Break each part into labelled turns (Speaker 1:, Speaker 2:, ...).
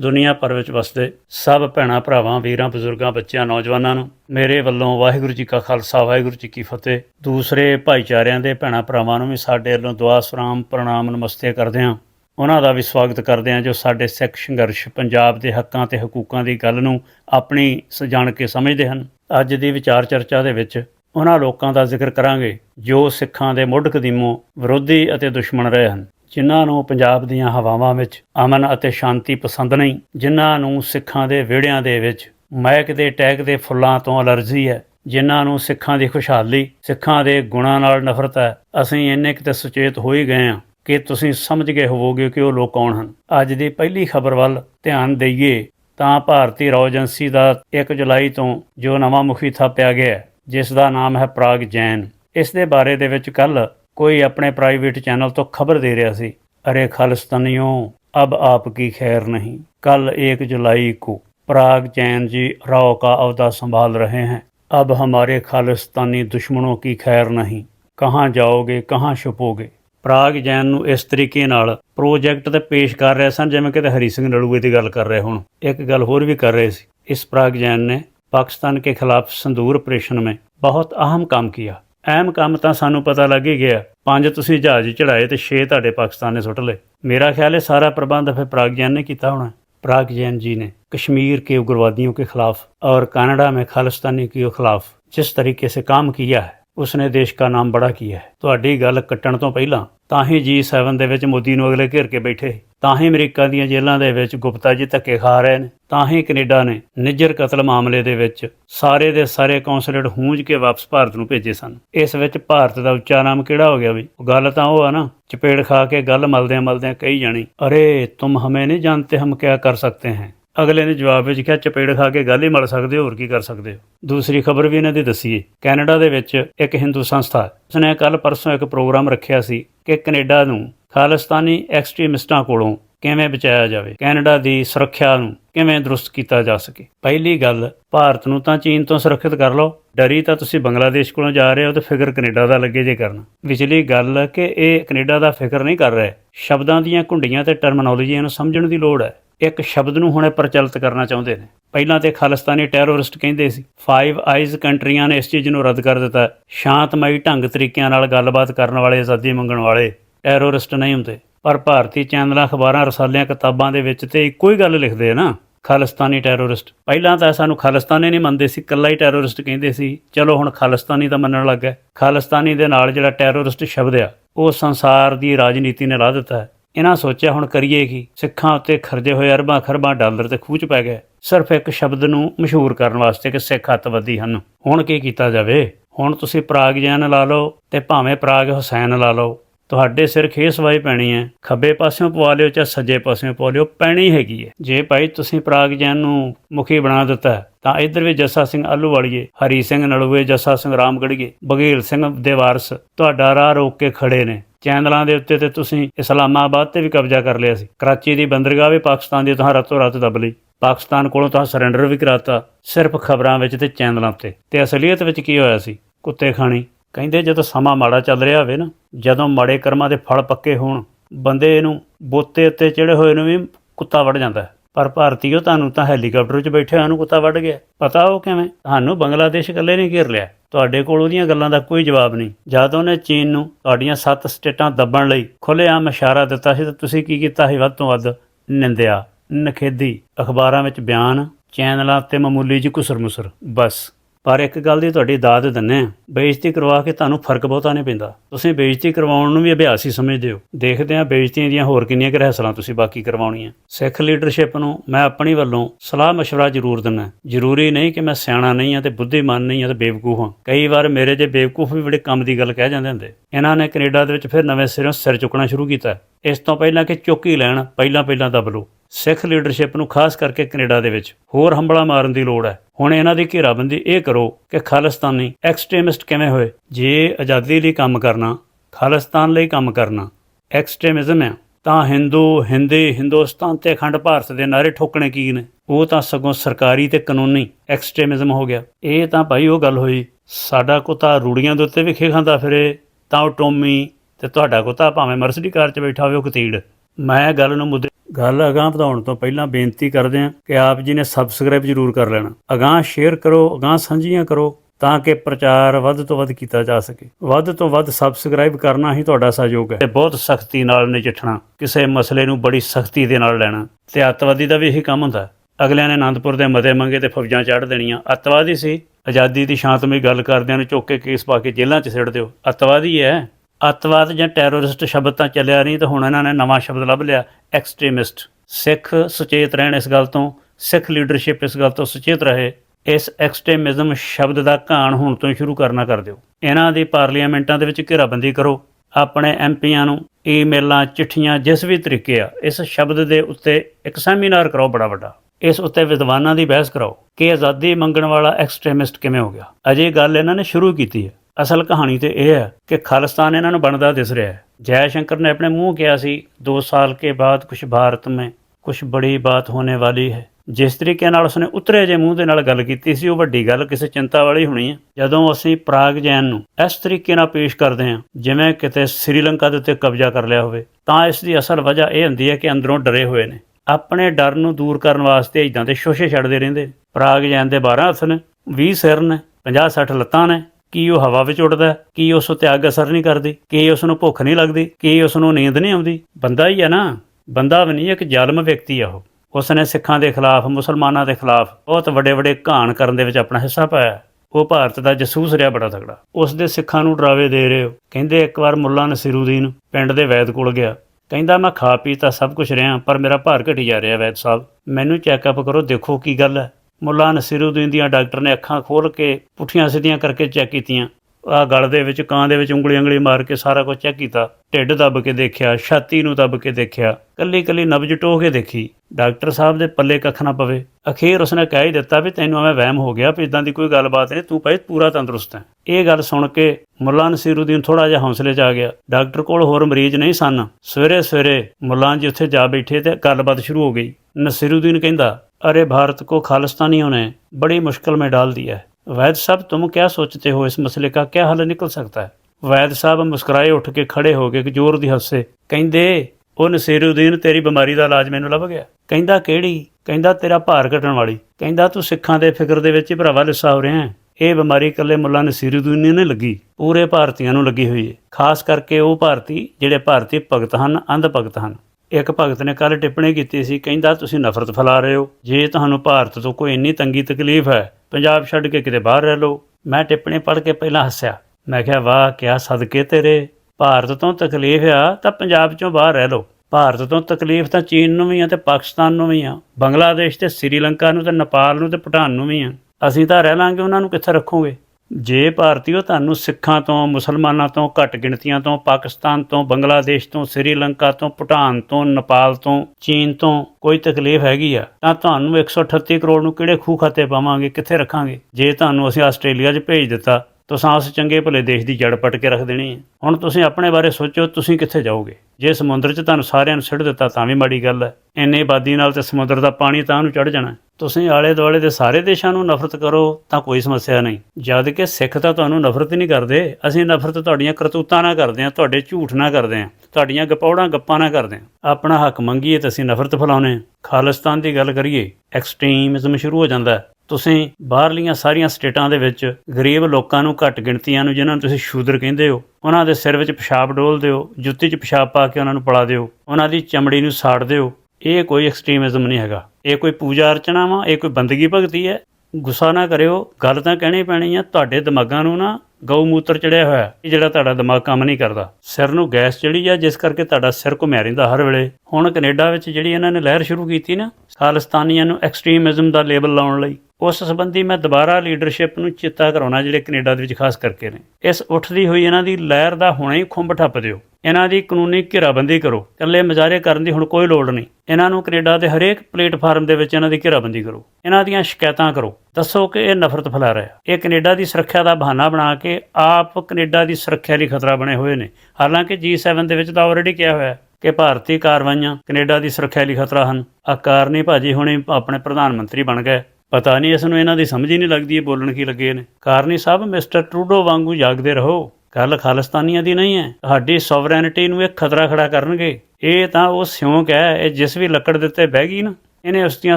Speaker 1: ਦੁਨੀਆ ਭਰ ਵਿੱਚ ਵਸਦੇ ਸਭ ਭੈਣਾਂ ਭਰਾਵਾਂ, ਵੀਰਾਂ, ਬਜ਼ੁਰਗਾਂ, ਬੱਚਿਆਂ, ਨੌਜਵਾਨਾਂ ਨੂੰ ਮੇਰੇ ਵੱਲੋਂ ਵਾਹਿਗੁਰੂ ਜੀ ਕਾ ਖਾਲਸਾ, ਵਾਹਿਗੁਰੂ ਜੀ ਕੀ ਫਤਿਹ। ਦੂਸਰੇ ਭਾਈਚਾਰਿਆਂ ਦੇ ਭੈਣਾਂ ਭਰਾਵਾਂ ਨੂੰ ਵੀ ਸਾਡੇ ਵੱਲੋਂ ਦੁਆ, ਸਲਾਮ, ਪ੍ਰਣਾਮ, ਨਮਸਤੇ ਕਰਦੇ ਹਾਂ। ਉਹਨਾਂ ਦਾ ਵੀ ਸਵਾਗਤ ਕਰਦੇ ਹਾਂ ਜੋ ਸਾਡੇ ਸਿੱਖ ਸੰਘਰਸ਼, ਪੰਜਾਬ ਦੇ ਹੱਕਾਂ ਤੇ ਹਕੂਕਾਂ ਦੀ ਗੱਲ ਨੂੰ ਆਪਣੀ ਸ- ਜਾਣ ਕੇ ਸਮਝਦੇ ਹਨ। ਅੱਜ ਦੀ ਵਿਚਾਰ ਚਰਚਾ ਦੇ ਵਿੱਚ ਉਹਨਾਂ ਲੋਕਾਂ ਦਾ ਜ਼ਿਕਰ ਕਰਾਂਗੇ ਜੋ ਸਿੱਖਾਂ ਦੇ ਮੁੱਢ ਕਦੀਮੋਂ ਵਿਰੋਧੀ ਅਤੇ ਦੁਸ਼ਮਣ ਰਹੇ ਹਨ। ਜਿਨ੍ਹਾਂ ਨੂੰ ਪੰਜਾਬ ਦੀਆਂ ਹਵਾਵਾਂ ਵਿੱਚ ਅਮਨ ਅਤੇ ਸ਼ਾਂਤੀ ਪਸੰਦ ਨਹੀਂ, ਜਿਨ੍ਹਾਂ ਨੂੰ ਸਿੱਖਾਂ ਦੇ ਵਿਹੜਿਆਂ ਦੇ ਵਿੱਚ ਮਹਿਕ ਦੇ ਟੈਗ ਦੇ ਫੁੱਲਾਂ ਤੋਂ ਅਲਰਜੀ ਹੈ, ਜਿਨ੍ਹਾਂ ਨੂੰ ਸਿੱਖਾਂ ਦੀ ਖੁਸ਼ਹਾਲੀ, ਸਿੱਖਾਂ ਦੇ ਗੁਣਾਂ ਨਾਲ ਨਫ਼ਰਤ ਹੈ, ਅਸੀਂ ਇੰਨੇ ਕਿਤੇ ਸੁਚੇਤ ਹੋ ਹੀ ਗਏ ਹਾਂ ਕਿ ਤੁਸੀਂ ਸਮਝ ਗਏ ਹੋਵੋਗੇ ਕਿ ਉਹ ਲੋਕ ਕੌਣ ਹਨ। ਅੱਜ ਦੀ ਪਹਿਲੀ ਖਬਰ ਵੱਲ ਧਿਆਨ ਦਈਏ, ਤਾਂ ਭਾਰਤੀ ਰੌ ਏਜੰਸੀ ਦਾ 1 ਜੁਲਾਈ ਤੋਂ ਜੋ ਨਵਾਂ ਮੁਖੀ ਥਾਪਿਆ ਗਿਆ ਜਿਸ ਦਾ ਨਾਮ ਹੈ ਪ੍ਰਾਗ ਜੈਨ। ਇਸ ਦੇ ਬਾਰੇ ਦੇ ਵਿੱਚ ਕੱਲ ਕੋਈ ਆਪਣੇ ਪ੍ਰਾਈਵੇਟ ਚੈਨਲ ਤੋਂ ਖਬਰ ਦੇ ਰਿਹਾ ਸੀ ਅਰੇ ਖਾਲਿਸਤਾਨੀਓ अब आपकी खैर नहीं कल एक जुलाई को प्राग जैन जी राव का अहदा संभाल रहे हैं अब हमारे खालिस्तानी दुश्मनों की खैर नहीं कहाँ जाओगे कहाँ छुपोगे ਪ੍ਰਾਗ ਜੈਨ ਨੂੰ ਇਸ ਤਰੀਕੇ ਨਾਲ ਪ੍ਰੋਜੈਕਟ ਤੇ ਪੇਸ਼ ਕਰ ਰਹੇ ਸਨ ਜਿਵੇਂ ਕਿ ਹਰੀ ਸਿੰਘ ਨਲੂਏ ਦੀ ਗੱਲ ਕਰ ਰਹੇ ਹੁਣ ਇੱਕ ਗੱਲ ਹੋਰ ਵੀ ਕਰ ਰਹੇ ਸੀ इस प्राग जैन ने पाकिस्तान के खिलाफ संदूर ऑपरेशन में बहुत अहम काम किया ਅਹਿਮ ਕੰਮ ਤਾਂ ਸਾਨੂੰ ਪਤਾ ਲੱਗ ਹੀ ਗਿਆ ਪੰਜ ਤੁਸੀਂ ਜਹਾਜ਼ ਚੜਾਏ ਤੇ 6 ਤੁਹਾਡੇ ਪਾਕਿਸਤਾਨ ਨੇ ਸੁੱਟ ਲਏ ਮੇਰਾ ਖਿਆਲ ਹੈ ਸਾਰਾ ਪ੍ਰਬੰਧ ਫਿਰ ਪ੍ਰਾਗ ਜੈਨ ਨੇ ਕੀਤਾ ਹੋਣਾ प्राग जैन जी ने कश्मीर के उग्रवादियों के खिलाफ और कनाडा में खालिस्तानी के खिलाफ जिस तरीके से काम किया है ਉਸਨੇ ਦੇਸ਼ ਦਾ ਨਾਮ ਬੜਾ ਕੀਤਾ ਹੈ। ਤੁਹਾਡੀ ਗੱਲ ਕੱਟਣ ਤੋਂ ਪਹਿਲਾਂ ਤਾਂ ਹੀ G7 ਦੇ ਵਿੱਚ ਮੋਦੀ ਨੂੰ ਅਗਲੇ ਘੇਰ ਕੇ ਬੈਠੇ। ਤਾਂ ਹੀ ਅਮਰੀਕਾ ਦੀਆਂ ਜੇਲ੍ਹਾਂ ਦੇ ਵਿੱਚ ਗੁਪਤਾ ਜੀ ਧੱਕੇ ਖਾ ਰਹੇ ਨੇ। ਤਾਂ ਹੀ ਕੈਨੇਡਾ ਨੇ ਨਿੱਜਰ ਕਤਲ ਮਾਮਲੇ ਦੇ ਵਿੱਚ ਸਾਰੇ ਦੇ ਸਾਰੇ ਕੌਂਸਲੇਟ ਹੂੰਝ ਕੇ ਵਾਪਸ ਭਾਰਤ ਨੂੰ ਭੇਜੇ ਸਨ। ਇਸ ਵਿੱਚ ਭਾਰਤ ਦਾ ਉੱਚਾ ਨਾਮ ਕਿਹੜਾ ਹੋ ਗਿਆ ਵੀ? ਗੱਲ ਤਾਂ ਉਹ ਆ ਨਾ, ਚਪੇੜ ਖਾ ਕੇ ਗੱਲ ਮਲਦਿਆਂ ਮਲਦਿਆਂ ਕਹੀ ਜਾਣੀ, ਅਰੇ, ਤੁਮ ਹਮੇ ਨਹੀਂ ਜਾਣਤੇ ਹਮ ਕਿਆ ਕਰ ਸਕਤੇ ਹੈ? ਅਗਲੇ ਨੇ ਜਵਾਬ ਵਿੱਚ ਕਿਹਾ, ਚਪੇੜ ਖਾ ਕੇ ਗੱਲ ਹੀ ਮਲ ਸਕਦੇ ਹੋ, ਹੋਰ ਕੀ ਕਰ ਸਕਦੇ ਹੋ? ਦੂਸਰੀ ਖਬਰ ਵੀ ਇਹਨਾਂ ਦੀ ਦੱਸੀਏ। ਕੈਨੇਡਾ ਦੇ ਵਿੱਚ ਇੱਕ ਹਿੰਦੂ ਸੰਸਥਾ, ਉਸਨੇ ਕੱਲ ਪਰਸੋਂ ਇੱਕ ਪ੍ਰੋਗਰਾਮ ਰੱਖਿਆ ਸੀ ਕਿ ਕੈਨੇਡਾ ਨੂੰ ਖਾਲਿਸਤਾਨੀ ਐਕਸਟ੍ਰੀਮਿਸਟਾਂ ਕੋਲੋਂ ਕਿਵੇਂ ਬਚਾਇਆ ਜਾਵੇ, ਕੈਨੇਡਾ ਦੀ ਸੁਰੱਖਿਆ ਨੂੰ ਕਿਵੇਂ ਦਰੁਸਤ ਕੀਤਾ ਜਾ ਸਕੇ? ਪਹਿਲੀ ਗੱਲ, ਭਾਰਤ ਨੂੰ ਤਾਂ ਚੀਨ ਤੋਂ ਸੁਰੱਖਿਅਤ ਕਰ ਲਓ। ਡਰੀ ਤਾਂ ਤੁਸੀਂ ਬੰਗਲਾਦੇਸ਼ ਕੋਲੋਂ ਜਾ ਰਹੇ ਹੋ ਤੇ ਫਿਕਰ ਕੈਨੇਡਾ ਦਾ ਲੱਗੇ ਜੇ ਕਰਨਾ। ਵਿਚਲੀ ਗੱਲ ਕਿ ਇਹ ਕੈਨੇਡਾ ਦਾ ਫਿਕਰ ਨਹੀਂ ਕਰ ਰਹੇ। ਸ਼ਬਦਾਂ ਦੀਆਂ ਘੁੰਡੀਆਂ ਤੇ ਟਰਮੀਨੋਲੋਜੀਆਂ ਨੂੰ ਸਮਝਣ ਦੀ ਲੋੜ ਹੈ। ਇੱਕ ਸ਼ਬਦ ਨੂੰ ਹੁਣੇ ਪ੍ਰਚਲਿਤ ਕਰਨਾ ਚਾਹੁੰਦੇ ਨੇ। ਪਹਿਲਾਂ ਤੇ ਖਾਲਿਸਤਾਨੀ ਟੈਰੋਰਿਸਟ ਕਹਿੰਦੇ ਸੀ ਫਾਈਵ ਆਈਜ਼ ਕੰਟਰੀਆਂ ਨੇ ਇਸ ਚੀਜ਼ ਨੂੰ ਰੱਦ ਕਰ ਦਿੱਤਾ। ਸ਼ਾਂਤਮਈ ਢੰਗ ਤਰੀਕਿਆਂ ਨਾਲ ਗੱਲਬਾਤ ਕਰਨ ਵਾਲੇ, ਆਜ਼ਾਦੀ ਮੰਗਣ ਵਾਲੇ ਟੈਰੋਰਿਸਟ ਨਹੀਂ ਹੁੰਦੇ। ਪਰ ਭਾਰਤੀ ਚੈਨਲਾਂ, ਅਖਬਾਰਾਂ, ਰਸਾਲਿਆਂ, ਕਿਤਾਬਾਂ ਦੇ ਵਿੱਚ ਤੇ ਇੱਕੋ ਹੀ ਗੱਲ ਲਿਖਦੇ ਆ ਨਾ, ਖਾਲਿਸਤਾਨੀ ਟੈਰੋਰਿਸਟ। ਪਹਿਲਾਂ ਤਾਂ ਸਾਨੂੰ ਖਾਲਿਸਤਾਨੀ ਨਹੀਂ ਮੰਨਦੇ ਸੀ, ਇਕੱਲਾ ਹੀ ਟੈਰੋਰਿਸਟ ਕਹਿੰਦੇ ਸੀ, ਚਲੋ ਹੁਣ ਖਾਲਿਸਤਾਨੀ ਤਾਂ ਮੰਨਣ ਲੱਗ ਗਏ। ਖਾਲਿਸਤਾਨੀ ਦੇ ਨਾਲ ਜਿਹੜਾ ਟੈਰੋਰਿਸਟ ਸ਼ਬਦ ਆ, ਉਹ ਸੰਸਾਰ ਦੀ ਰਾਜਨੀਤੀ ਨੇ ਲਾ ਦਿੱਤਾ। ਹੈ ਇਹਨਾਂ ਸੋਚਿਆ ਹੁਣ ਕਰੀਏ ਕੀ? ਸਿੱਖਾਂ ਉੱਤੇ ਖਰਜੇ ਹੋਏ ਅਰਬਾਂ ਖਰਬਾਂ ਡਾਲਰ ਤੇ ਖੂਚ ਪੈ ਗਏ। ਸਿਰਫ ਇੱਕ ਸ਼ਬਦ ਨੂੰ ਮਸ਼ਹੂਰ ਕਰਨ ਵਾਸਤੇ ਕਿ ਸਿੱਖ ਅੱਤਵਾਦੀ ਹਨ। ਹੁਣ ਕੀ ਕੀਤਾ ਜਾਵੇ? ਹੁਣ ਤੁਸੀਂ ਪ੍ਰਾਗ ਜੈਨ ਲਾ ਲਓ ਤੇ ਭਾਵੇਂ ਪ੍ਰਾਗ ਹੁਸੈਨ ਲਾ ਲਓ। ਤੁਹਾਡੇ ਸਿਰ ਖੇਸ ਵਾਈ ਪੈਣੀ ਹੈ। ਖੱਬੇ ਪਾਸਿਓਂ ਪਵਾ ਲਿਓ ਜਾਂ ਸੱਜੇ ਪਾਸਿਓਂ ਪਵਾ ਲਿਓ, ਪੈਣੀ ਹੈਗੀ ਹੈ। ਜੇ ਭਾਈ ਤੁਸੀਂ ਪ੍ਰਾਗ ਜੈਨ ਨੂੰ ਮੁਖੀ ਬਣਾ ਦਿੱਤਾ ਤਾਂ ਇੱਧਰ ਵੀ ਜੱਸਾ ਸਿੰਘ ਆਲੂ ਵਾਲੀਏ ਹਰੀ ਸਿੰਘ ਨਲੂਏ, ਜੱਸਾ ਸਿੰਘ ਰਾਮਗੜੀਏ ਬਗੇਲ ਸਿੰਘ ਦੇ ਵਾਰਸ, ਤੁਹਾਡਾ ਰਾਹ ਰੋਕ ਕੇ ਖੜੇ ਨੇ। ਚੈਨਲਾਂ ਦੇ ਉੱਤੇ ਤੇ ਤੁਸੀਂ ਇਸਲਾਮਾਬਾਦ ਤੇ ਵੀ ਕਬਜ਼ਾ ਕਰ ਲਿਆ ਸੀ। ਕਰਾਚੀ ਦੀ ਬੰਦਰਗਾਹ ਵੀ ਪਾਕਿਸਤਾਨ ਦੀ ਤਾਂ ਰਾਤੋਂ ਰਾਤ ਦਬ ਲਈ। ਪਾਕਿਸਤਾਨ ਕੋਲੋਂ ਤਾਂ ਸਰੈਂਡਰ ਵੀ ਕਰਾਤਾ, ਸਿਰਫ ਖਬਰਾਂ ਵਿੱਚ ਤੇ ਚੈਨਲਾਂ ਉੱਤੇ। ਤੇ ਅਸਲੀਅਤ ਵਿੱਚ ਕੀ ਹੋਇਆ ਸੀ? ਕੁੱਤੇ ਖਾਣੀ। ਕਹਿੰਦੇ ਜਦੋਂ ਸਮਾਂ ਮਾੜਾ ਚੱਲ ਰਿਹਾ ਹੋਵੇ ਨਾ, ਜਦੋਂ ਮਾੜੇ ਕਰਮਾਂ ਦੇ ਫਲ ਪੱਕੇ ਹੋਣ, ਬੰਦੇ ਨੂੰ ਬੋਤੇ ਉੱਤੇ ਚੜੇ ਹੋਏ ਨੂੰ ਵੀ ਕੁੱਤਾ ਵੜ ਜਾਂਦਾ ਪਰ ਭਾਰਤੀਓ ਤੁਹਾਨੂੰ ਤਾਂ ਹੈਲੀਕਾਪਟਰ 'ਚ ਬੈਠੇ ਹੋਇਆ ਕੁੱਤਾ ਵੱਢ ਗਿਆ। ਪਤਾ ਉਹ ਕਿਵੇਂ? ਤੁਹਾਨੂੰ ਬੰਗਲਾਦੇਸ਼ ਇਕੱਲੇ ਨੇ ਘੇਰ ਲਿਆ। ਤੁਹਾਡੇ ਕੋਲ ਉਹਦੀਆਂ ਗੱਲਾਂ ਦਾ ਕੋਈ ਜਵਾਬ ਨਹੀਂ। ਜਦ ਉਹਨੇ ਚੀਨ ਨੂੰ ਤੁਹਾਡੀਆਂ ਸੱਤ ਸਟੇਟਾਂ ਦੱਬਣ ਲਈ ਖੁੱਲ੍ਹੇਆਮ ਇਸ਼ਾਰਾ ਦਿੱਤਾ ਸੀ, ਤਾਂ ਤੁਸੀਂ ਕੀ ਕੀਤਾ ਸੀ? ਵੱਧ ਤੋਂ ਵੱਧ ਨਿੰਦਿਆ ਨਖੇਦੀ ਅਖਬਾਰਾਂ ਵਿੱਚ ਬਿਆਨ, ਚੈਨਲਾਂ ਤੇ ਮਾਮੂਲੀ ਜਿਹੀ ਕੁਸਰ ਮੁਸਰ ਬਸ। ਪਰ ਇੱਕ ਗੱਲ ਦੀ ਤੁਹਾਡੀ ਦਾਦ ਦਿੰਨੇ ਆ ਬੇਇੱਜ਼ਤੀ ਕਰਵਾ ਕੇ ਤੁਹਾਨੂੰ ਫ਼ਰਕ ਬਹੁਤਾ ਨਹੀਂ ਪੈਂਦਾ। ਤੁਸੀਂ ਬੇਇੱਜ਼ਤੀ ਕਰਵਾਉਣ ਨੂੰ ਵੀ ਅਭਿਆਸ ਹੀ ਸਮਝਦੇ ਹੋ। ਦੇਖਦੇ ਆ ਬੇਇੱਜ਼ਤੀਆਂ ਦੀਆਂ ਹੋਰ ਕਿੰਨੀਆਂ ਗ੍ਰਹਿਸਲਾਂ ਤੁਸੀਂ ਬਾਕੀ ਕਰਵਾਉਣੀਆਂ। ਸਿੱਖ ਲੀਡਰਸ਼ਿਪ ਨੂੰ ਮੈਂ ਆਪਣੀ ਵੱਲੋਂ ਸਲਾਹ مشਵਰਾ ਜ਼ਰੂਰ ਦਿੰਨਾ ਜ਼ਰੂਰੀ ਨਹੀਂ ਕਿ ਮੈਂ ਸਿਆਣਾ ਨਹੀਂ ਆ ਤੇ ਬੁੱਧੀਮਾਨ ਨਹੀਂ ਆ ਤੇ ਬੇਵਕੂਫ ਹਾਂ। ਕਈ ਵਾਰ ਮੇਰੇ ਜੇ ਬੇਵਕੂਫ ਵੀ ਬੜੇ ਕੰਮ ਦੀ ਗੱਲ ਕਹਿ ਜਾਂਦੇ ਹੁੰਦੇ। ਇਹਨਾਂ ਨੇ ਕੈਨੇਡਾ ਦੇ ਵਿੱਚ ਫਿਰ ਨਵੇਂ ਸਿਰੋਂ ਸਿਰ ਚੁੱਕਣਾ ਸ਼ੁਰੂ ਕੀਤਾ। ਇਸ ਤੋਂ ਪਹਿਲਾਂ ਕਿ ਚੁੱਕੀ ਲੈਣ ਪਹਿਲਾਂ ਪਹਿਲਾਂ ਦਬ ਲੋ ਸਿੱਖ ਲੀਡਰਸ਼ਿਪ ਨੂੰ ਖਾਸ ਕਰਕੇ ਕੈਨੇਡਾ ਦੇ ਵਿੱਚ ਹੋਰ ਹੰਬਲਾ ਮਾਰਨ ਦੀ ਲੋੜ ਹੈ। ਹੁਣ ਇਹਨਾਂ ਦੀ ਘੇਰਾਬੰਦੀ ਇਹ ਕਰੋ ਕਿ ਖਾਲਿਸਤਾਨੀ ਐਕਸਟ੍ਰੀਮਿਸਟ ਕਿਵੇਂ ਹੋਏ। ਜੇ ਆਜ਼ਾਦੀ ਲਈ ਕੰਮ ਕਰਨਾ, ਖਾਲਿਸਤਾਨ ਲਈ ਕੰਮ ਕਰਨਾ, ਐਕਸਟ੍ਰੀਮਿਜ਼ਮ ਹੈ, ਤਾਂ ਹਿੰਦੂ, ਹਿੰਦੀ, ਹਿੰਦੁਸਤਾਨ ਤੇ ਅਖੰਡ ਭਾਰਤ ਦੇ ਨਾਰੇ ਠੋਕਣੇ ਕੀ ਨੇ? ਉਹ ਤਾਂ ਸਗੋਂ ਸਰਕਾਰੀ ਤੇ ਕਾਨੂੰਨੀ ਐਕਸਟ੍ਰੀਮਿਜ਼ਮ ਹੋ ਗਿਆ। ਇਹ ਤਾਂ ਭਾਈ ਉਹ ਗੱਲ ਹੋਈ, ਸਾਡਾ ਕੁੱਤਾ ਰੂੜੀਆਂ ਦੇ ਉੱਤੇ ਵੀ ਖੇ ਖਾਂਦਾ ਫਿਰੇ, ਤਾਂ ਉਹ ਟੋਮੀ ਤੇ ਤੁਹਾਡਾ ਕੁੱਤਾ ਭਾਵੇਂ ਮਰਸਡੀ ਕਾਰ 'ਚ ਬੈਠਾ ਹੋਵੇ ਉਹ ਕਤੀੜ। ਮੈਂ ਗੱਲ ਨੂੰ ਮੁੱਦੇ ਗੱਲ ਅਗਾਂਹ ਵਧਾਉਣ ਤੋਂ ਪਹਿਲਾਂ ਬੇਨਤੀ ਕਰਦੇ ਹਾਂ ਕਿ ਆਪ ਜੀ ਨੇ ਸਬਸਕ੍ਰਾਈਬ ਜ਼ਰੂਰ ਕਰ ਲੈਣਾ। ਅਗਾਂਹ ਸ਼ੇਅਰ ਕਰੋ, ਅਗਾਂਹ ਸਾਂਝੀਆਂ ਕਰੋ ਤਾਂ ਕਿ ਪ੍ਰਚਾਰ ਵੱਧ ਤੋਂ ਵੱਧ ਕੀਤਾ ਜਾ ਸਕੇ। ਵੱਧ ਤੋਂ ਵੱਧ ਸਬਸਕ੍ਰਾਈਬ ਕਰਨਾ ਹੀ ਤੁਹਾਡਾ ਸਹਿਯੋਗ ਹੈ। ਤੇ ਬਹੁਤ ਸਖਤੀ ਨਾਲ ਨਜਿੱਠਣਾ, ਕਿਸੇ ਮਸਲੇ ਨੂੰ ਬੜੀ ਸਖਤੀ ਦੇ ਨਾਲ ਲੈਣਾ। ਤੇ ਅੱਤਵਾਦੀ ਦਾ ਵੀ ਇਹੀ ਕੰਮ ਹੁੰਦਾ। ਅਗਲਿਆਂ ਨੇ ਆਨੰਦਪੁਰ ਦੇ ਮਤੇ ਮੰਗੇ ਤੇ ਫੌਜਾਂ ਚੜ੍ਹ ਦੇਣੀਆਂ। ਅੱਤਵਾਦੀ ਸੀ, ਆਜ਼ਾਦੀ ਦੀ ਸ਼ਾਂਤਮਈ ਗੱਲ ਕਰਦਿਆਂ ਨੂੰ ਚੁੱਕ ਕੇ ਕੇਸ ਪਾ ਕੇ ਜੇਲ੍ਹਾਂ 'ਚ ਸਿੱਟ ਦਿਓ। ਅੱਤਵਾਦੀ ਹੈ। ਅੱਤਵਾਦ ਜਾਂ ਟੈਰੋਰਿਸਟ ਸ਼ਬਦ ਤਾਂ ਚੱਲਿਆ ਨਹੀਂ ਤਾਂ ਹੁਣ ਇਹਨਾਂ ਨੇ ਨਵਾਂ ਸ਼ਬਦ ਲੱਭ ਲਿਆ, ਐਕਸਟ੍ਰੀਮਿਸਟ। ਸਿੱਖ ਸੁਚੇਤ ਰਹਿਣ ਇਸ ਗੱਲ ਤੋਂ, ਸਿੱਖ ਲੀਡਰਸ਼ਿਪ ਇਸ ਗੱਲ ਤੋਂ ਸੁਚੇਤ ਰਹੇ। ਇਸ ਐਕਸਟ੍ਰੀਮਿਜ਼ਮ ਸ਼ਬਦ ਦਾ ਘਾਣ ਹੁਣ ਤੋਂ ਹੀ ਸ਼ੁਰੂ ਕਰਨਾ ਕਰ ਦਿਓ। ਇਹਨਾਂ ਦੀ ਪਾਰਲੀਮੈਂਟਾਂ ਦੇ ਵਿੱਚ ਘੇਰਾਬੰਦੀ ਕਰੋ। ਆਪਣੇ ਐਮਪੀਆਂ ਨੂੰ ਈਮੇਲਾਂ, ਚਿੱਠੀਆਂ ਜਿਸ ਵੀ ਤਰੀਕੇ ਆ, ਇਸ ਸ਼ਬਦ ਦੇ ਉੱਤੇ ਇੱਕ ਸੈਮੀਨਾਰ ਕਰਾਓ ਬੜਾ ਵੱਡਾ। ਇਸ ਉੱਤੇ ਵਿਦਵਾਨਾਂ ਦੀ ਬਹਿਸ ਕਰਾਓ ਕਿ ਆਜ਼ਾਦੀ ਮੰਗਣ ਵਾਲਾ ਐਕਸਟ੍ਰੀਮਿਸਟ ਕਿਵੇਂ ਹੋ ਗਿਆ। ਅਜੇ ਗੱਲ ਇਹਨਾਂ ਨੇ ਸ਼ੁਰੂ ਕੀਤੀ ਹੈ। ਅਸਲ ਕਹਾਣੀ ਤੇ ਇਹ ਹੈ ਕਿ ਖਾਲਿਸਤਾਨ ਇਹਨਾਂ ਨੂੰ ਬਣਦਾ ਦਿਸ ਰਿਹਾ ਹੈ। ਜੈ ਸ਼ੰਕਰ ਨੇ ਆਪਣੇ ਮੂੰਹ ਕਿਹਾ ਸੀ 2 ਸਾਲ ਕੇ ਬਾਅਦ ਕੁਝ ਭਾਰਤ में ਕੁਝ ਬੜੀ ਬਾਤ ਹੋਣੇ ਵਾਲੀ ਹੈ। ਜਿਸ ਤਰੀਕੇ ਨਾਲ ਉਸਨੇ ਉਤਰੇ ਜੇ ਮੂੰਹ ਦੇ ਨਾਲ ਗੱਲ ਕੀਤੀ ਸੀ, ਉਹ ਵੱਡੀ ਗੱਲ ਕਿਸੇ ਚਿੰਤਾ ਵਾਲੀ ਹੋਣੀ ਹੈ। ਜਦੋਂ ਅਸੀਂ ਪ੍ਰਾਗ ਜੈਨ ਨੂੰ ਇਸ ਤਰੀਕੇ ਨਾਲ ਪੇਸ਼ ਕਰਦੇ ਹਾਂ, ਜਿਵੇਂ ਕਿਤੇ ਸ੍ਰੀਲੰਕਾ ਦੇ ਉੱਤੇ ਕਬਜ਼ਾ ਕਰ ਲਿਆ ਹੋਵੇ, ਤਾਂ ਇਸ ਦੀ ਅਸਲ ਵਜ੍ਹਾ ਇਹ ਹੁੰਦੀ ਹੈ ਕਿ ਅੰਦਰੋਂ ਡਰੇ ਹੋਏ ਨੇ। ਆਪਣੇ ਡਰ ਨੂੰ ਦੂਰ ਕਰਨ ਵਾਸਤੇ ਇਦਾਂ ਦੇ ਸ਼ੋਸ਼ੇ ਛੱਡਦੇ ਰਹਿੰਦੇ। ਪ੍ਰਾਗ ਜੈਨ ਦੇ 12 ਹੱਥ ਨੇ 20 ਸਿਰ ਨੇ 50 60 ਲੱਤਾਂ ਨੇ ਕੀ ਉਹ ਹਵਾ ਵਿੱਚ ਉੱਡਦਾ ਕੀ ਉਸ ਉੱਤੇ ਅੱਗ ਅਸਰ ਨਹੀਂ ਕਰਦੀ? ਕੀ ਉਸ ਨੂੰ ਭੁੱਖ ਨਹੀਂ ਲੱਗਦੀ? ਕੀ ਉਸ ਨੂੰ ਨੀਂਦ ਨਹੀਂ ਆਉਂਦੀ? ਬੰਦਾ ਹੀ ਹੈ ਨਾ। ਬੰਦਾ ਵੀ ਨਹੀਂ, ਇੱਕ ਜ਼ਾਲਮ ਵਿਅਕਤੀ ਆ ਉਹ। ਉਸ ਨੇ ਸਿੱਖਾਂ ਦੇ ਖਿਲਾਫ, ਮੁਸਲਮਾਨਾਂ ਦੇ ਖਿਲਾਫ ਬਹੁਤ ਵੱਡੇ ਵੱਡੇ ਘਾਣ ਕਰਨ ਦੇ ਵਿੱਚ ਆਪਣਾ ਹਿੱਸਾ ਪਾਇਆ। ਉਹ ਭਾਰਤ ਦਾ ਜਸੂਸ ਰਿਹਾ ਬੜਾ ਤਗੜਾ ਉਸ ਦੇ ਸਿੱਖਾਂ ਨੂੰ ਡਰਾਵੇ ਦੇ ਰਹੇ ਹੋ। ਕਹਿੰਦੇ ਇੱਕ ਵਾਰ ਮੁੱਲਾ ਨਸੀਰੂਦੀਨ ਪਿੰਡ ਦੇ ਵੈਦ ਕੋਲ ਗਿਆ। ਕਹਿੰਦਾ, ਮੈਂ ਖਾ ਪੀ ਤਾਂ ਸਭ ਕੁਝ ਰਿਹਾ, ਪਰ ਮੇਰਾ ਭਾਰ ਘਟੀ ਜਾ ਰਿਹਾ, ਵੈਦ ਸਾਹਿਬ। ਮੈਨੂੰ ਚੈੱਕਅਪ ਕਰੋ, ਦੇਖੋ ਕੀ ਗੱਲ ਹੈ। ਮੁੱਲਾ ਨਸੀਰੂਦੀਨ ਦੀਆਂ ਡਾਕਟਰ ਨੇ ਅੱਖਾਂ ਖੋਲ ਕੇ ਪੁੱਠੀਆਂ ਸਿੱਧੀਆਂ ਕਰਕੇ ਚੈੱਕ ਕੀਤੀਆਂ। ਆ ਗਲ ਦੇ ਵਿੱਚ ਕਾਂ ਦੇ ਵਿੱਚ ਉਂਗਲੀ ਉਂਗਲੀ ਮਾਰ ਕੇ ਸਾਰਾ ਕੁਝ ਚੈੱਕ ਕੀਤਾ। ਢਿੱਡ ਦੱਬ ਕੇ ਦੇਖਿਆ, ਛਾਤੀ ਨੂੰ ਦੱਬ ਕੇ ਦੇਖਿਆ, ਕੱਲੀ ਕੱਲੀ ਨਬਜ ਟੋਹ ਕੇ ਦੇਖੀ। ਡਾਕਟਰ ਸਾਹਿਬ ਦੇ ਪੱਲੇ ਕੱਖ ਨਾ ਪਵੇ। ਅਖੀਰ ਉਸਨੇ ਕਹਿ ਹੀ ਦਿੱਤਾ ਵੀ ਤੈਨੂੰ ਐਵੇਂ ਵਹਿਮ ਹੋ ਗਿਆ ਵੀ ਇਦਾਂ ਦੀ ਕੋਈ ਗੱਲਬਾਤ ਨਹੀਂ, ਤੂੰ ਭਾਈ ਪੂਰਾ ਤੰਦਰੁਸਤ ਹੈ। ਇਹ ਗੱਲ ਸੁਣ ਕੇ ਮੁੱਲਾ ਨਸੀਰੂਦੀਨ ਥੋੜਾ ਜਿਹਾ ਹੌਸਲੇ 'ਚ ਆ ਗਿਆ। ਡਾਕਟਰ ਕੋਲ ਹੋਰ ਮਰੀਜ਼ ਨਹੀਂ ਸਨ। ਸਵੇਰੇ ਸਵੇਰੇ ਮੁੱਲਾ ਜੀ ਉੱਥੇ ਜਾ ਬੈਠੇ ਤੇ ਗੱਲਬਾਤ ਸ਼ੁਰੂ ਹੋ ਗਈ। ਨਸੀਰੂਦੀਨ ਕਹਿੰਦਾ अरे भारत को खालिस्तानियों ने बड़ी मुश्किल में डाल दिया है वैद साहब तुम क्या सोचते हो इस मसले का क्या हल निकल सकता है वैद ਸਾਹਿਬ ਮੁਸਕਰਾਏ ਉੱਠ ਕੇ ਖੜੇ ਹੋ ਕੇ ਜ਼ੋਰ ਦੀ ਹੱਸੇ ਕਹਿੰਦੇ ਉਹ ਨਸੀਰੂਦੀਨ ਤੇਰੀ ਬਿਮਾਰੀ ਦਾ ਇਲਾਜ ਮੈਨੂੰ ਲੱਭ ਗਿਆ ਕਹਿੰਦਾ ਕਿਹੜੀ ਕਹਿੰਦਾ ਤੇਰਾ ਭਾਰ ਘਟਣ ਵਾਲੀ ਕਹਿੰਦਾ ਤੂੰ ਸਿੱਖਾਂ ਦੇ ਫਿਕਰ ਦੇ ਵਿੱਚ ਹੀ ਭਰਾਵਾ ਲਿੱਸਾ ਹੋ ਰਿਹਾ ਹੈ ਇਹ ਬਿਮਾਰੀ ਇਕੱਲੇ ਮੁੱਲਾ ਨਸੀਰੂਦੀਨ ਨੇ ਨਹੀਂ ਲੱਗੀ ਪੂਰੇ ਭਾਰਤੀਆਂ ਨੂੰ ਲੱਗੀ ਹੋਈ ਹੈ ਖਾਸ ਕਰਕੇ ਉਹ ਭਾਰਤੀ ਜਿਹੜੇ ਭਾਰਤੀ ਭਗਤ ਹਨ ਅੰਧ ਭਗਤ ਹਨ ਇੱਕ ਭਗਤ ਨੇ ਕੱਲ ਟਿੱਪਣੀ ਕੀਤੀ ਸੀ, ਕਹਿੰਦਾ, ਤੁਸੀਂ ਨਫ਼ਰਤ ਫੈਲਾ ਰਹੇ ਹੋ। ਜੇ ਤੁਹਾਨੂੰ ਭਾਰਤ ਤੋਂ ਕੋਈ ਇੰਨੀ ਤੰਗੀ ਤਕਲੀਫ ਹੈ, ਪੰਜਾਬ ਛੱਡ ਕੇ ਕਿਤੇ ਬਾਹਰ ਰਹਿ ਲਓ। ਮੈਂ ਟਿੱਪਣੀ ਪੜ੍ਹ ਕੇ ਪਹਿਲਾਂ ਹੱਸਿਆ। ਮੈਂ ਕਿਹਾ, ਵਾਹ, ਕਿਆ ਸਦਕੇ ਤੇਰੇ। ਭਾਰਤ ਤੋਂ ਤਕਲੀਫ ਆ ਤਾਂ ਪੰਜਾਬ ਚੋਂ ਬਾਹਰ ਰਹਿ ਲਓ। ਭਾਰਤ ਤੋਂ ਤਕਲੀਫ ਤਾਂ ਚੀਨ ਨੂੰ ਵੀ ਆ ਤੇ ਪਾਕਿਸਤਾਨ ਨੂੰ ਵੀ ਆ। ਬੰਗਲਾਦੇਸ਼ ਤੇ ਸ੍ਰੀਲੰਕਾ ਨੂੰ ਤੇ ਨੇਪਾਲ ਨੂੰ ਤੇ ਭੂਟਾਨ ਨੂੰ ਵੀ ਆ। ਅਸੀਂ ਤਾਂ ਰਹਿ ਲਾਂਗੇ, ਉਹਨਾਂ ਨੂੰ ਕਿੱਥੇ ਰੱਖੋਗੇ? ਜੇ ਭਾਰਤੀਓ ਤੁਹਾਨੂੰ ਸਿੱਖਾਂ ਤੋਂ, ਮੁਸਲਮਾਨਾਂ ਤੋਂ, ਘੱਟ ਗਿਣਤੀਆਂ ਤੋਂ, ਪਾਕਿਸਤਾਨ ਤੋਂ, ਬੰਗਲਾਦੇਸ਼ ਤੋਂ, ਸ੍ਰੀਲੰਕਾ ਤੋਂ, ਭੂਟਾਨ ਤੋਂ, ਨੇਪਾਲ ਤੋਂ, ਚੀਨ ਤੋਂ ਕੋਈ ਤਕਲੀਫ ਹੈਗੀ ਆ, ਤਾਂ ਤੁਹਾਨੂੰ 138 ਕਰੋੜ ਨੂੰ ਕਿਹੜੇ ਖੂਹ ਖਾਤੇ ਪਾਵਾਂਗੇ, ਕਿੱਥੇ ਰੱਖਾਂਗੇ? ਜੇ ਤੁਹਾਨੂੰ ਅਸੀਂ ਆਸਟ੍ਰੇਲੀਆ 'ਚ ਭੇਜ ਦਿੱਤਾ ਤੁਸੀਂ ਉਸ ਚੰਗੇ ਭਲੇ ਦੇਸ਼ ਦੀ ਜੜ ਪੱਟ ਕੇ ਰੱਖ ਦੇਣੀ ਹੈ। ਹੁਣ ਤੁਸੀਂ ਆਪਣੇ ਬਾਰੇ ਸੋਚੋ, ਤੁਸੀਂ ਕਿੱਥੇ ਜਾਓਗੇ? ਜੇ ਸਮੁੰਦਰ 'ਚ ਤੁਹਾਨੂੰ ਸਾਰਿਆਂ ਨੂੰ ਸਿੱਟ ਦਿੱਤਾ, ਤਾਂ ਵੀ ਮਾੜੀ ਗੱਲ ਹੈ। ਇੰਨੇ ਆਬਾਦੀ ਨਾਲ ਤੇ ਸਮੁੰਦਰ ਦਾ ਪਾਣੀ ਤਾਂ ਨੂੰ ਚੜ ਜਾਣਾ ਤੁਸੀਂ ਆਲੇ ਦੁਆਲੇ ਦੇ ਸਾਰੇ ਦੇਸ਼ਾਂ ਨੂੰ ਨਫ਼ਰਤ ਕਰੋ, ਤਾਂ ਕੋਈ ਸਮੱਸਿਆ ਨਹੀਂ। ਜਦ ਕਿ ਸਿੱਖ ਤਾਂ ਤੁਹਾਨੂੰ ਨਫ਼ਰਤ ਹੀ ਨਹੀਂ ਕਰਦੇ। ਅਸੀਂ ਨਫ਼ਰਤ ਤੁਹਾਡੀਆਂ ਕਰਤੂਤਾਂ ਨਾਲ ਕਰਦੇ ਹਾਂ, ਤੁਹਾਡੇ ਝੂਠ ਨਾਲ ਕਰਦੇ ਹਾਂ, ਤੁਹਾਡੀਆਂ ਗਪੌੜਾਂ ਗੱਪਾਂ ਨਾਲ ਕਰਦੇ ਹਾਂ। ਆਪਣਾ ਹੱਕ ਮੰਗੀਏ ਤਾਂ ਅਸੀਂ ਨਫ਼ਰਤ ਫੈਲਾਉਂਦੇ ਹਾਂ। ਖਾਲਿਸਤਾਨ ਦੀ ਗੱਲ ਕਰੀਏ, ਐਕਸਟ੍ਰੀਮਿਜ਼ਮ ਸ਼ੁਰੂ ਹੋ ਜਾਂਦਾ ਤੁਸੀਂ ਬਾਹਰਲੀਆਂ ਸਾਰੀਆਂ ਸਟੇਟਾਂ ਦੇ ਵਿੱਚ ਗਰੀਬ ਲੋਕਾਂ ਨੂੰ ਘੱਟ ਗਿਣਤੀਆਂ ਨੂੰ, ਜਿਨ੍ਹਾਂ ਨੂੰ ਤੁਸੀਂ ਸ਼ੂਦਰ ਕਹਿੰਦੇ ਹੋ, ਉਹਨਾਂ ਦੇ ਸਿਰ ਵਿੱਚ ਪਿਸ਼ਾਬ ਡੋਲ ਦਿਓ, ਜੁੱਤੀ 'ਚ ਪਿਸ਼ਾਬ ਪਾ ਕੇ ਉਹਨਾਂ ਨੂੰ ਪਲਾ ਦਿਓ, ਉਹਨਾਂ ਦੀ ਚਮੜੀ ਨੂੰ ਸਾੜ ਦਿਓ, ਇਹ ਕੋਈ ਐਕਸਟ੍ਰੀਮਿਜ਼ਮ ਨਹੀਂ ਹੈਗਾ। ਇਹ ਕੋਈ ਪੂਜਾ ਅਰਚਨਾ ਵਾ, ਇਹ ਕੋਈ ਬੰਦਗੀ ਭਗਤੀ ਹੈ। ਗੁੱਸਾ ਨਾ ਕਰਿਓ, ਗੱਲ ਤਾਂ ਕਹਿਣੀ ਪੈਣੀ ਆ, ਤੁਹਾਡੇ ਦਿਮਾਗਾਂ ਨੂੰ ਨਾ ਗਊ ਮੂਤਰ ਚੜਿਆ ਹੋਇਆ ਇਹ ਜਿਹੜਾ ਤੁਹਾਡਾ ਦਿਮਾਗ ਕੰਮ ਨਹੀਂ ਕਰਦਾ। ਸਿਰ ਨੂੰ ਗੈਸ ਚੜੀ ਆ ਜਿਸ ਕਰਕੇ ਤੁਹਾਡਾ ਸਿਰ ਘੁੰਮਿਆ ਰਹਿੰਦਾ ਹਰ ਵੇਲੇ। ਹੁਣ ਕੈਨੇਡਾ ਵਿੱਚ ਜਿਹੜੀ ਇਹਨਾਂ ਨੇ ਲਹਿਰ ਸ਼ੁਰੂ ਕੀਤੀ ਨਾ, ਖਾਲਿਸਤਾਨੀਆਂ ਨੂੰ ਐਕਸਟ੍ਰੀਮਿਜ਼ਮ ਦਾ ਲੇਬਲ ਲਾਉਣ ਲਈ। ਉਸ ਸੰਬੰਧੀ ਮੈਂ ਦੁਬਾਰਾ ਲੀਡਰਸ਼ਿਪ ਨੂੰ ਚੇਤਾ ਕਰਾਉਣਾ ਜਿਹੜੇ ਕੈਨੇਡਾ ਦੇ ਵਿੱਚ ਖਾਸ ਕਰਕੇ ਨੇ। ਇਸ ਉੱਠਦੀ ਹੋਈ ਇਹਨਾਂ ਦੀ ਲਹਿਰ ਦਾ ਹੁਣੇ ਹੀ ਖੁੰਭ ਠੱਪ ਦਿਓ। ਇਹਨਾਂ ਦੀ ਕਾਨੂੰਨੀ ਘੇਰਾਬੰਦੀ ਕਰੋ। ਇਕੱਲੇ ਮਜ਼ਾਰੇ ਕਰਨ ਦੀ ਹੁਣ ਕੋਈ ਲੋੜ ਨਹੀਂ। ਇਹਨਾਂ ਨੂੰ ਕੈਨੇਡਾ ਦੇ ਹਰੇਕ ਪਲੇਟਫਾਰਮ ਦੇ ਵਿੱਚ ਇਹਨਾਂ ਦੀ ਘੇਰਾਬੰਦੀ ਕਰੋ। ਇਹਨਾਂ ਦੀਆਂ ਸ਼ਿਕਾਇਤਾਂ ਕਰੋ। ਦੱਸੋ ਕਿ ਇਹ ਨਫ਼ਰਤ ਫੈਲਾ ਰਿਹਾ ਇਹ ਕੈਨੇਡਾ ਦੀ ਸੁਰੱਖਿਆ ਦਾ ਬਹਾਨਾ ਬਣਾ ਕੇ ਆਪ ਕੈਨੇਡਾ ਦੀ ਸੁਰੱਖਿਆ ਲਈ ਖਤਰਾ ਬਣੇ ਹੋਏ ਨੇ। ਹਾਲਾਂਕਿ G7 ਦੇ ਵਿੱਚ ਤਾਂ ਆਲਰੇਡੀ ਕਿਹਾ ਹੋਇਆ ਹੈ ਕਿ ਭਾਰਤੀ ਕਾਰਵਾਈਆਂ ਕੈਨੇਡਾ ਦੀ ਸੁਰੱਖਿਆ ਲਈ ਖਤਰਾ ਹਨ। ਆ ਕਾਰਨੀ ਭਾਜੀ ਹੁਣੇ ਆਪਣੇ ਪ੍ਰਧਾਨ ਮੰਤਰੀ ਬਣ ਗਏ। ਪਤਾ ਨਹੀਂ ਇਸ ਨੂੰ ਇਹਨਾਂ ਦੀ ਸਮਝ ਹੀ ਨਹੀਂ ਲੱਗਦੀ ਇਹ ਬੋਲਣ ਕੀ ਲੱਗੇ ਨੇ। ਕਾਰਨੀ ਸਾਹਿਬ ਮਿਸਟਰ ਟਰੂਡੋ ਵਾਂਗੂ ਜਾਗਦੇ ਰਹੋ। ਗੱਲ ਖਾਲਿਸਤਾਨੀਆਂ ਦੀ ਨਹੀਂ ਹੈ। ਤੁਹਾਡੀ ਸੋਵਰੈਨਿਟੀ ਨੂੰ ਇਹ ਖਤਰਾ ਖੜਾ ਕਰਨਗੇ। ਇਹ ਤਾਂ ਉਹ ਸਿਉਂਕ ਹੈ, ਇਹ ਜਿਸ ਵੀ ਲੱਕੜ ਦੇ ਉੱਤੇ ਬਹਿ ਗਈ ਨਾ, ਇਹਨੇ ਉਸ ਦੀਆਂ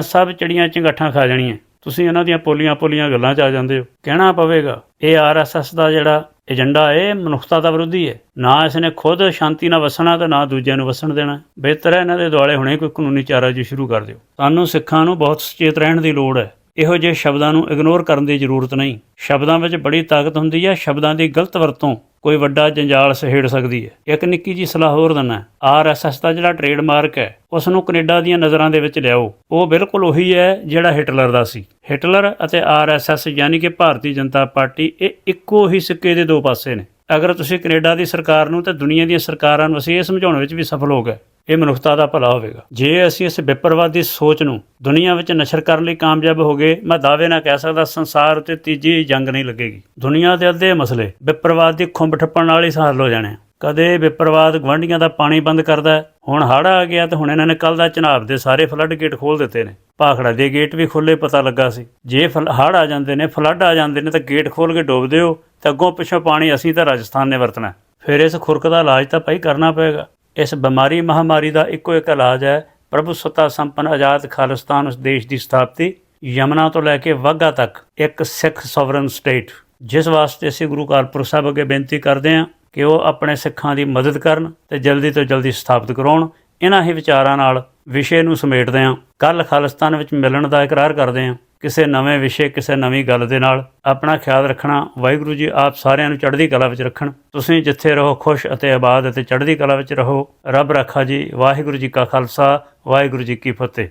Speaker 1: ਸਭ ਚੜੀਆਂ ਚੰਗਾਠਾਂ ਖਾ ਜਾਣੀਆਂ। ਤੁਸੀਂ ਇਹਨਾਂ ਦੀਆਂ ਪੋਲੀਆਂ ਪੋਲੀਆਂ ਗੱਲਾਂ 'ਚ ਆ ਜਾਂਦੇ ਹੋ। ਕਹਿਣਾ ਪਵੇਗਾ, ਇਹ ਆਰਐਸਐਸ ਦਾ ਜਿਹੜਾ ਏਜੰਡਾ ਇਹ ਮਨੁੱਖਤਾ ਦਾ ਵਿਰੋਧੀ ਹੈ। ਨਾ ਇਸ ਨੇ ਖੁਦ ਸ਼ਾਂਤੀ ਨਾਲ ਵਸਣਾ ਤੇ ਨਾ ਦੂਜਿਆਂ ਨੂੰ ਵਸਣ ਦੇਣਾ। ਬਿਹਤਰ ਹੈ ਇਹਨਾਂ ਦੇ ਦੁਆਲੇ ਹੁਣੇ ਕੋਈ ਕਾਨੂੰਨੀ ਚਾਰਾ ਜੀ ਸ਼ੁਰੂ ਕਰ ਦਿਓ। ਸਾਨੂੰ ਸਿੱਖਾਂ ਨੂੰ ਬਹੁਤ ਸੁਚੇਤ ਰਹਿਣ ਦੀ ਲੋੜ ਹੈ। ਇਹੋ ਜਿਹੇ ਸ਼ਬਦਾਂ ਨੂੰ ਇਗਨੋਰ ਕਰਨ ਦੀ ਜ਼ਰੂਰਤ ਨਹੀਂ। ਸ਼ਬਦਾਂ ਵਿੱਚ ਬੜੀ ਤਾਕਤ ਹੁੰਦੀ ਹੈ ਸ਼ਬਦਾਂ ਦੀ ਗਲਤ ਵਰਤੋਂ ਕੋਈ ਵੱਡਾ ਜੰਜਾਲ ਸਹੇੜ ਸਕਦੀ ਹੈ ਇੱਕ ਨਿੱਕੀ ਜੀ ਸਲਾਹ ਹੋਰ ਦਿੰਨਾ ਆਰਐਸਐਸ ਦਾ ਜਿਹੜਾ ਟ੍ਰੇਡਮਾਰਕ ਹੈ ਉਸ ਨੂੰ ਕੈਨੇਡਾ ਦੀਆਂ ਨਜ਼ਰਾਂ ਦੇ ਵਿੱਚ ਲਿਆਓ। ਉਹ ਬਿਲਕੁਲ ਉਹੀ ਹੈ ਜਿਹੜਾ ਹਿਟਲਰ ਦਾ ਸੀ। ਹਿਟਲਰ ਅਤੇ ਆਰਐਸਐਸ ਯਾਨੀ ਕਿ ਭਾਰਤੀ ਜਨਤਾ ਪਾਰਟੀ, ਇਹ ਇੱਕੋ ਹੀ ਸਿੱਕੇ ਦੇ ਦੋ ਪਾਸੇ ਨੇ। ਅਗਰ ਤੁਸੀਂ ਕੈਨੇਡਾ ਦੀ ਸਰਕਾਰ ਨੂੰ ਤੇ ਦੁਨੀਆ ਦੀਆਂ ਸਰਕਾਰਾਂ ਨੂੰ ਅਸੀਂ ਇਹ ਸਮਝਾਉਣ ਵਿੱਚ ਵੀ ਸਫਲ ਹੋ ਗਏ ਇਹ ਮਨੁੱਖਤਾ ਦਾ ਭਲਾ ਹੋਵੇਗਾ। ਜੇ ਅਸੀਂ ਇਸ ਵਿਪਰਵਾਦੀ ਸੋਚ ਨੂੰ ਦੁਨੀਆ ਵਿੱਚ ਨਸ਼ਰ ਕਰਨ ਲਈ ਕਾਮਯਾਬ ਹੋ ਗਏ, ਮੈਂ ਦਾਅਵੇ ਨਾਲ ਕਹਿ ਸਕਦਾ, ਸੰਸਾਰ ਉੱਤੇ ਤੀਜੀ ਜੰਗ ਨਹੀਂ ਲੱਗੇਗੀ। ਦੁਨੀਆ ਦੇ ਅੱਧੇ ਮਸਲੇ ਵਿਪਰਵਾਦ ਦੀ ਖੁੰਬ ਠੱਪਣ ਨਾਲ ਹੀ ਹੱਲ ਹੋ ਜਾਣੇ ਆ। ਕਦੇ ਵਿਪਰਵਾਦ ਗਵਾਂਢੀਆਂ ਦਾ ਪਾਣੀ ਬੰਦ ਕਰਦਾ ਹੁਣ ਹੜ੍ਹ ਆ ਗਿਆ ਤੇ ਹੁਣ ਇਹਨਾਂ ਨੇ ਕੱਲ ਦਾ ਚਨਾਬ ਦੇ ਸਾਰੇ ਫਲੱਡ ਗੇਟ ਖੋਲ ਦਿੱਤੇ ਨੇ। ਭਾਖੜਾ ਦੇ ਗੇਟ ਵੀ ਖੁੱਲੇ ਪਤਾ ਲੱਗਾ ਸੀ। ਜੇ ਫਲ- ਹੜ੍ਹ ਆ ਜਾਂਦੇ ਨੇ, ਫਲੱਡ ਆ ਜਾਂਦੇ ਨੇ ਤਾਂ ਗੇਟ ਖੋਲ ਕੇ ਡੋਬ ਦਿਓ ਤੇ ਅੱਗੋਂ ਪਿੱਛੋਂ ਪਾਣੀ ਅਸੀਂ ਤਾਂ ਰਾਜਸਥਾਨ ਨੇ ਵਰਤਣਾ ਫਿਰ ਇਸ ਖੁਰਕ ਦਾ ਇਲਾਜ ਤਾਂ ਭਾਈ ਕਰਨਾ ਪਏਗਾ। ਇਸ ਬਿਮਾਰੀ ਮਹਾਮਾਰੀ ਦਾ ਇੱਕੋ ਇੱਕ ਇਲਾਜ ਹੈ। ਪ੍ਰਭੂ ਸੱਤਾ ਸੰਪਨ ਆਜ਼ਾਦ ਖਾਲਿਸਤਾਨ ਉਸ ਦੇਸ਼ ਦੀ ਸਥਾਪਤੀ ਯਮਨਾ ਤੋਂ ਲੈ ਕੇ ਵਾਘਾ ਤੱਕ ਇੱਕ ਸਿੱਖ ਸੋਵਰਨ ਸਟੇਟ। ਜਿਸ ਵਾਸਤੇ ਅਸੀਂ ਗੁਰੂ ਕਾਲਪੁਰ ਸਾਹਿਬ ਅੱਗੇ ਬੇਨਤੀ ਕਰਦੇ ਹਾਂ ਕਿ ਉਹ ਆਪਣੇ ਸਿੱਖਾਂ ਦੀ ਮਦਦ ਕਰਨ ਤੇ ਜਲਦੀ ਤੋਂ ਜਲਦੀ ਸਥਾਪਿਤ ਕਰਾਉਣ। ਇਹਨਾਂ ਹੀ ਵਿਚਾਰਾਂ ਨਾਲ ਵਿਸ਼ੇ ਨੂੰ ਸਮੇਟਦੇ ਹਾਂ। ਕੱਲ ਖਾਲਿਸਤਾਨ ਵਿੱਚ ਮਿਲਣ ਦਾ ਇਕਰਾਰ ਕਰਦੇ ਹਾਂ। ਕਿਸੇ ਨਵੇਂ ਵਿਸ਼ੇ, ਕਿਸੇ ਨਵੀਂ ਗੱਲ ਦੇ ਨਾਲ ਆਪਣਾ ਖਿਆਲ ਰੱਖਣਾ। ਵਾਹਿਗੁਰੂ ਜੀ, ਆਪ ਸਾਰਿਆਂ ਨੂੰ ਚੜ੍ਹਦੀ ਕਲਾ ਵਿੱਚ ਰੱਖਣ। ਤੁਸੀਂ ਜਿੱਥੇ ਰਹੋ ਖੁਸ਼ ਅਤੇ ਆਬਾਦ ਅਤੇ ਚੜ੍ਹਦੀ ਕਲਾ ਵਿੱਚ ਰਹੋ। ਰੱਬ ਰੱਖਾ ਜੀ, ਵਾਹਿਗੁਰੂ ਜੀ ਕਾ ਖਾਲਸਾ, ਵਾਹਿਗੁਰੂ ਜੀ ਕੀ ਫਤਿਹ।